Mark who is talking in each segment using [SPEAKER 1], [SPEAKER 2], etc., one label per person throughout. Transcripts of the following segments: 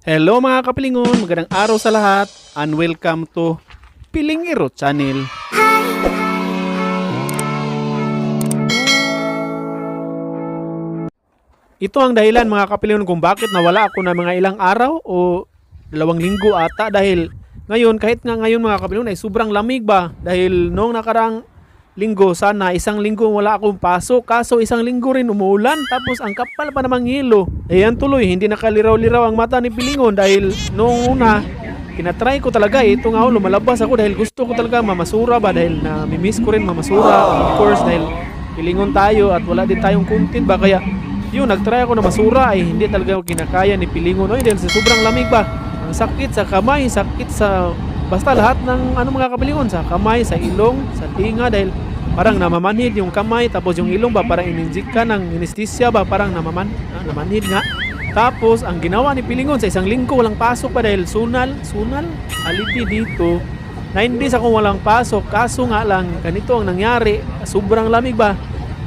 [SPEAKER 1] Hello mga kapilingon, magandang araw sa lahat and welcome to Pilingiro Channel. Ito ang dahilan mga kapilingon kung bakit nawala ako na mga ilang araw o dalawang linggo ata. Dahil ngayon kahit nga ngayon mga kapilingon ay sobrang lamig ba? Dahil noong nakarang linggo. Sana isang linggo wala akong pasok kaso isang linggo rin umuulan tapos ang kapal pa namang hilo ayan tuloy hindi nakaliraw-liraw ang mata ni Pilingon dahil noong una tinatry ko talaga eh, ito nga oh, lumalabas ako dahil gusto ko talaga mamasura ba dahil na miss ko rin mamasura of course dahil Pilingon tayo at wala din tayong content ba kaya yun nagtry ako na masura ay hindi talaga kinakaya ni Pilingon. Oy dahil sa sobrang lamig ba? Ang sakit sa kamay sakit sa Basta lahat ng ano mga kapilingon sa kamay, sa ilong, sa tinga dahil parang namamanhid yung kamay tapos yung ilong ba parang ininjik ka ng anesthesia ba parang namaman, ah, namanhid nga. Tapos ang ginawa ni Pilingon sa isang linggo walang pasok pa dahil sunal, sunal, alibi dito. Na hindi sa kung walang pasok, kaso nga lang ganito ang nangyari, sobrang lamig ba?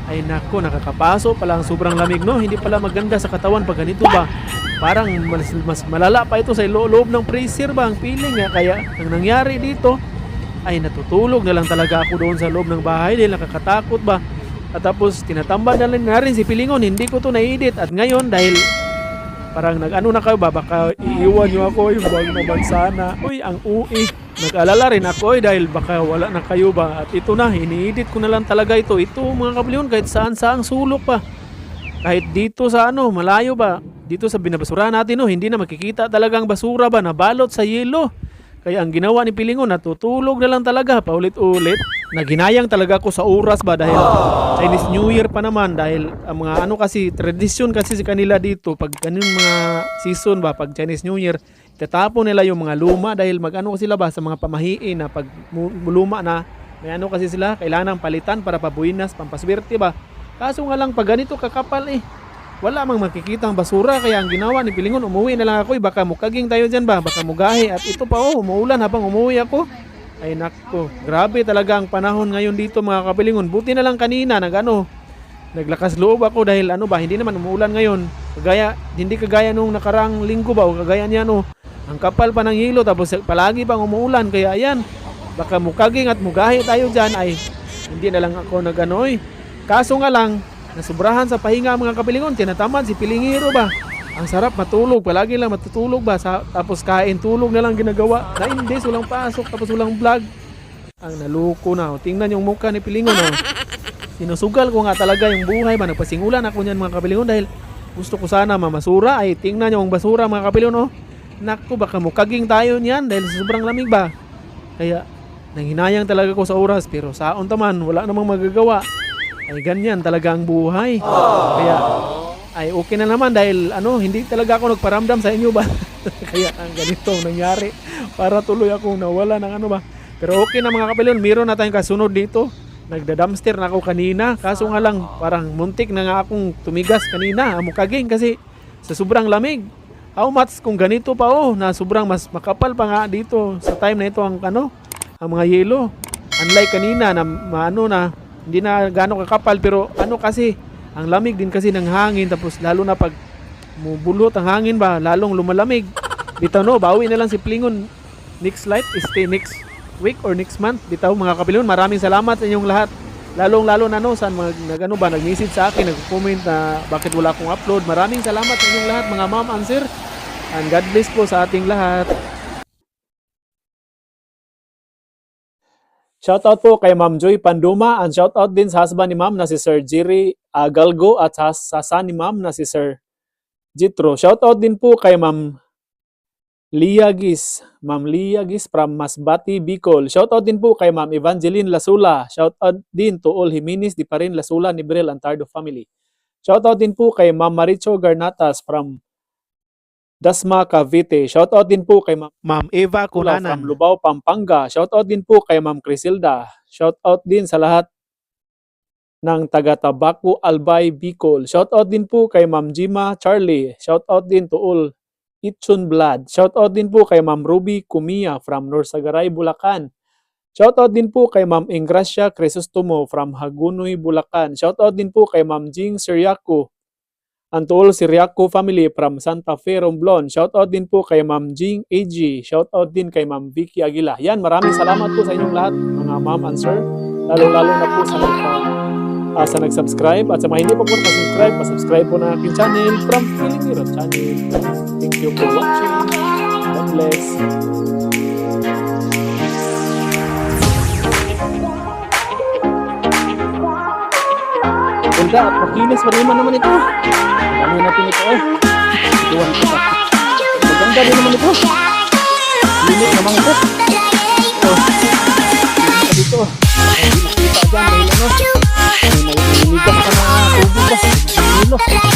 [SPEAKER 1] Ay nako, nakakapasok pala ang sobrang lamig no, hindi pala maganda sa katawan pag ganito ba? Parang mas, mas malala pa ito sa lo- loob ng freezer ba ang feeling nga kaya ang nangyari dito ay natutulog na lang talaga ako doon sa loob ng bahay dahil nakakatakot ba? At tapos tinatambad na lang nga rin si Pilingon hindi ko to na-edit. At ngayon dahil parang nag-ano na kayo ba baka iiwan nyo ako yung wag naman sana uy ang ui nag-alala rin ako eh dahil baka wala na kayo ba? At ito na ini-edit ko na lang talaga ito. Ito mga kapilingon kahit saan saang sulok pa. Kahit dito sa ano, malayo ba, dito sa binabasura natin, no, hindi na makikita talagang basura ba, nabalot sa yelo. Kaya ang ginawa ni Pilingon, natutulog na lang talaga, paulit-ulit. Naginayang talaga ako sa oras ba? Dahil Chinese New Year pa naman dahil ang mga ano kasi, tradisyon kasi sa kanila dito, pag ganun mga season ba, pag Chinese New Year, tatapon nila yung mga luma dahil mag-ano sila ba sa mga pamahiin na pag luma na, may ano kasi sila, kailangan palitan para pabuinas, pampaswerte ba. Kaso nga lang pag ganito kakapal eh. Wala mang makikita ang basura kaya ang ginawa ni Pilingon umuwi na lang ako eh. Baka mukaging tayo dyan ba? Baka mugahi at ito pa oh umuulan habang umuwi ako. Ay nako, grabe talaga ang panahon ngayon dito mga kapilingon. Buti na lang kanina nagano, naglakas loob ako dahil ano ba, hindi naman umuulan ngayon. Kagaya, hindi kagaya nung nakarang linggo ba o kagaya niya no. Ang kapal pa ng hilo tapos palagi pang umuulan kaya ayan. Baka mukaging at mugahi tayo dyan ay hindi na lang ako nagano eh. Kaso nga lang, nasubrahan sa pahinga mga kapilingon, tinatamad si Pilingiro ba? Ang sarap matulog, palagi lang matutulog ba? Sa, tapos kain, tulog na lang ginagawa. Na hindi, walang pasok, tapos walang vlog. Ang naluko na. oh. Tingnan yung mukha ni Pilingon. Oh. Sinusugal ko nga talaga yung buhay ba? Nagpasingulan ako niyan mga kapilingon dahil gusto ko sana mamasura. Ay, tingnan yung basura mga kapilingon. Oh. Naku, baka mukaging tayo niyan dahil sobrang lamig ba? Kaya, nanghinayang talaga ko sa oras. Pero saon taman, wala namang magagawa ay ganyan talaga ang buhay. Kaya ay okay na naman dahil ano, hindi talaga ako nagparamdam sa inyo ba. Kaya ang ganito ang nangyari para tuloy akong nawala ng ano ba. Pero okay na mga kapilyon, meron na tayong kasunod dito. Nagda-dumpster na ako kanina. Kaso nga lang, parang muntik na nga akong tumigas kanina. Amo kaging kasi sa sobrang lamig. How much kung ganito pa oh, na sobrang mas makapal pa nga dito sa time na ito ang ano, ang mga yelo. Unlike kanina na maano na hindi na gaano kakapal pero ano kasi ang lamig din kasi ng hangin tapos lalo na pag mubulot ang hangin ba lalong lumalamig. Bitaw no bawi na lang si Plingon. Next light stay next week or next month. Bitaw mga kapilingon maraming salamat sa inyong lahat lalong lalo na no saan mag nagano ba nag-message sa akin nag-comment na bakit wala akong upload? Maraming salamat sa inyong lahat mga ma'am and sir. And God bless po sa ating lahat. Shoutout po kay Ma'am Joy Panduma and shoutout din sa husband ni Ma'am na si Sir Jerry ah, Galgo at sa, sa son ni Ma'am na si Sir Jitro. Shoutout din po kay Ma'am Lia Gis, Ma'am Lia Gis from Masbati, Bicol. Shoutout din po kay Ma'am Evangeline Lasula. Shoutout din to all Jimenez Di Parin Lasula Nibrel Antardo family. Shoutout din po kay Ma'am Maricho Garnatas from Dasma, Cavite. Shoutout din po kay Ma'am Ma'am Eva Kulanan from Lubao, Pampanga. Shoutout din po kay Ma'am Crisilda. Shoutout din sa lahat ng taga Tabaco, Albay, Bicol. Shoutout din po kay Ma'am Jima Charlie. Shoutout din to all Itchun Blood. Shoutout din po kay Ma'am Ruby Kumia from Norsagaray, Bulacan. Shoutout din po kay Ma'am Ingracia Crisostomo from Hagunoy, Bulacan. Shoutout din po kay Ma'am Jing Siriaco And to all Siriaco family from Santa Fe, Romblon. Shoutout din po kay Ma'am Jing AG. Shoutout din kay Ma'am Vicky Aguila. Yan, maraming salamat po sa inyong lahat, mga ma'am and sir. Lalo-lalo na po sa nag ah, sa nag-subscribe at sa mga hindi pa po nag-subscribe, pa-subscribe po na aking channel from Feeling Hero Channel. Thank you for watching. God bless. Ganda at makinis pa naman ito. Dami natin ito eh. Iwan ko pa. Maganda din naman ito. Lilit naman ito. Oh. Dito. Hindi nakita dyan dahil ano. May naliligas